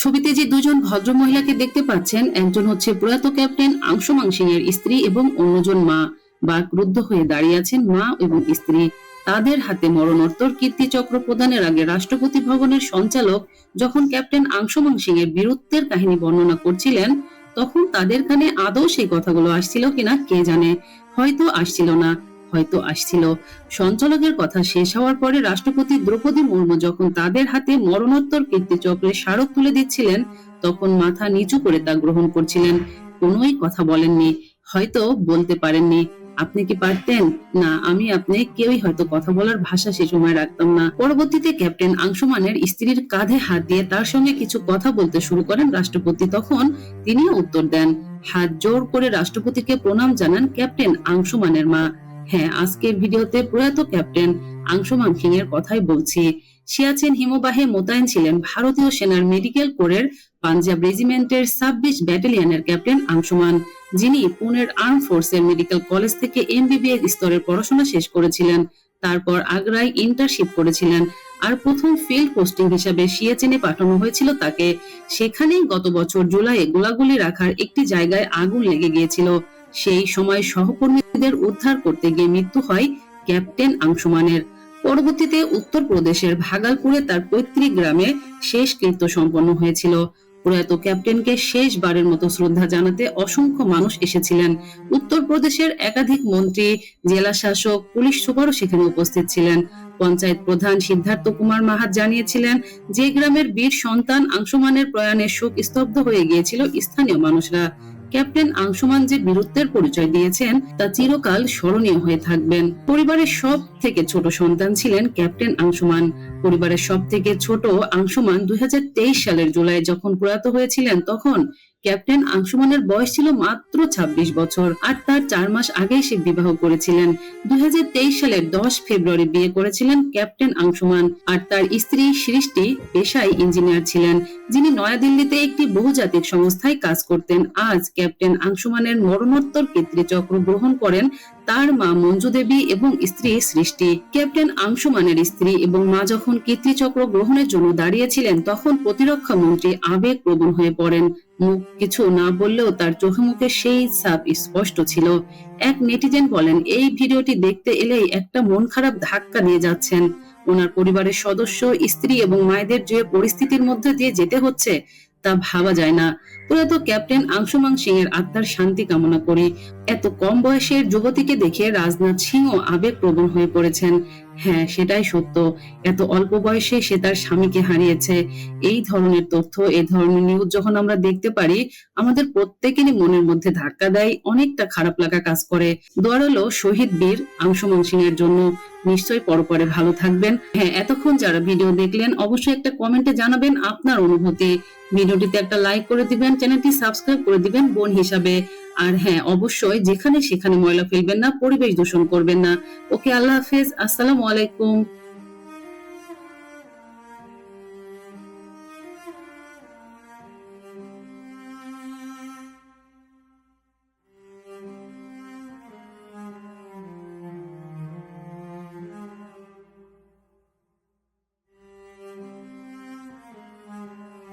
ছবিতে যে দুজন ভদ্র মহিলাকে দেখতে পাচ্ছেন, একজন হচ্ছে প্রয়াত ক্যাপ্টেন আংশুমান সিং এর স্ত্রী এবং অন্যজন মা। বা ক্রুদ্ধ হয়ে দাঁড়িয়ে আছেন মা এবং স্ত্রী। তাদের হাতে মরণোত্তর কীর্তি চক্র প্রদানের আগে রাষ্ট্রপতি ভবনের সঞ্চালক যখন ক্যাপ্টেন আংশুমান সিং এর বীরত্বের কাহিনী বর্ণনা করছিলেন, তখন তাদের কানে আদৌ সেই কথাগুলো আসছিল কিনা কে জানে? হয়তো আসছিল না। হয়তো আসছিল। সঞ্চালকের কথা শেষ হওয়ার পরে রাষ্ট্রপতি দ্রৌপদী মুর্মু যখন তাদের হাতে মরণোত্তর কীর্তিচক্রের স্মারক তুলে দিচ্ছিলেন, তখন মাথা নিচু করে তা গ্রহণ করছিলেন। কোনোই কথা বলেননি, হয়তো বলতে পারেননি, আপনি কি পারতেন? না, আমি আপনি কেউই হয়তো কথা বলার ভাষা সে সময় রাখতাম না। পরবর্তীতে ক্যাপ্টেন আংশুমানের স্ত্রীর কাঁধে হাত দিয়ে তার সঙ্গে কিছু কথা বলতে শুরু করেন রাষ্ট্রপতি। তখন তিনিও উত্তর দেন, হাত জোর করে রাষ্ট্রপতিকে প্রণাম জানান ক্যাপ্টেন আংশুমানের মা। হ্যাঁ আজকের ভিডিওতে প্রয়াত ক্যাপ্টেন আংশুমান সিং এর কথাই বলছি। সিয়াচেন হিমবাহে মোতায়েন ছিলেন ভারতীয় সেনার মেডিকেল কোরের পাঞ্জাব রেজিমেন্টের ছাব্বিশ ব্যাটালিয়নের ক্যাপ্টেন আংশুমান, যিনি পুনের আর্ম ফোর্সের মেডিকেল কলেজ থেকে এমবিবিএস স্তরের পড়াশোনা শেষ করেছিলেন, তারপর আগ্রায় ইন্টার্নশিপ করেছিলেন, আর প্রথম ফিল্ড পোস্টিং হিসাবে সিয়াচেনে পাঠানো হয়েছিল তাকে। সেখানেই গত বছর জুলাইয়ে গোলাগুলি রাখার একটি জায়গায় আগুন লেগে গিয়েছিল। সেই সময় সহকর্মীদের উদ্ধার করতে গিয়ে মৃত্যু হয় ক্যাপ্টেন আংশুমানের। পরবর্তীতে উত্তরপ্রদেশের ভাগালপুরে তার পৈতৃক গ্রামে শেষকৃত্য সম্পন্ন হয়েছিল। প্রয়াত ক্যাপ্টেনকে শেষবারের মতো শ্রদ্ধা জানাতে অসংখ্য মানুষ এসেছিলেন। উত্তরপ্রদেশের একাধিক মন্ত্রী, জেলা শাসক, পুলিশ সুপারও সেখানে উপস্থিত ছিলেন। পঞ্চায়েত প্রধান সিদ্ধার্থ কুমার মাহাত জানিয়েছিলেন যে গ্রামের বীর সন্তান আংশুমানের প্রয়াণে শোক স্তব্ধ হয়ে গিয়েছিল স্থানীয় মানুষরা। ক্যাপ্টেন আংশুমান যে বীরত্বের পরিচয় দিয়েছেন, তা চিরকাল স্মরণীয় হয়ে থাকবেন। পরিবারের সব থেকে ছোট সন্তান ছিলেন ক্যাপ্টেন আংশুমান। পরিবারের সব থেকে ছোট আংশুমান দুই হাজার তেইশ সালের জুলাই যখন প্রয়াত হয়েছিলেন, তখন ক্যাপ্টেন আংশুমানের বয়স ছিল মাত্র ২৬ বছর, আর তার চার মাস আগে সে বিবাহ করেছিলেন। দুই হাজার তেইশ সালের দশ ফেব্রুয়ারি বিয়ে করেছিলেন ক্যাপ্টেন আংশুমান, আর তার স্ত্রী সৃষ্টি পেশায় ইঞ্জিনিয়ার ছিলেন, যিনি নয়াদিল্লিতে একটি বহুজাতিক সংস্থায় কাজ করতেন। আজ ক্যাপ্টেন আংশুমানের মরণোত্তর পিতৃচক্র গ্রহণ করেন তার মা মঞ্জু দেবী এবং স্ত্রী সৃষ্টি। ক্যাপ্টেন আংশুমানের স্ত্রী এবং মা যখন কীর্তিচক্র গ্রহণের জন্য দাঁড়িয়েছিলেন, তখন প্রতিরক্ষা মন্ত্রী আবেগ প্রবণ হয়ে পড়েন। মুখ কিছু না বললেও তার চোখে মুখে সেই ছাপ স্পষ্ট ছিল। এক নেটিজেন বলেন, এই ভিডিওটি দেখতে এলেই একটা মন খারাপ ধাক্কা দিয়ে যাচ্ছেন। ওনার পরিবারের সদস্য, স্ত্রী এবং মায়েদের যে পরিস্থিতির মধ্যে দিয়ে যেতে হচ্ছে তা ভাবা যায় না। প্রয়াত ক্যাপ্টেন আংশুমান সিং এর আত্মার শান্তি কামনা করি। এত কম বয়সের যুবতীকে দেখে রাজনাথ সিংও আবেগ প্রবণ হয়ে পড়েছেন। হ্যাঁ সেটাই সত্য। এত অল্প বয়সে সে তার স্বামীকে হারিয়েছে। এই ধরনের তথ্য, এই ধরনের নিউজ যখন আমরা দেখতে পারি, আমাদের প্রত্যেকেরই মনের মধ্যে ধাক্কা দেয়, অনেকটা খারাপ লাগা কাজ করে। দোয়ার হলো শহীদ বীর আংশুমান সিং এর জন্য। নিশ্চয়ই পরপরে ভালো থাকবেন। হ্যাঁ এতক্ষণ যারা ভিডিও দেখলেন, অবশ্যই একটা কমেন্টে জানাবেন আপনার অনুভূতি। ভিডিওটিতে একটা লাইক করে দিবেন চ্যানেলটি সাবস্ক্রাইব করে দিবেন বোন হিসাবে। আর হ্যাঁ অবশ্যই যেখানে সেখানে ময়লা ফেলবেন না, পরিবেশ দূষণ করবেন না। ওকে, আল্লাহ হাফেজ। আসসালামু আলাইকুম।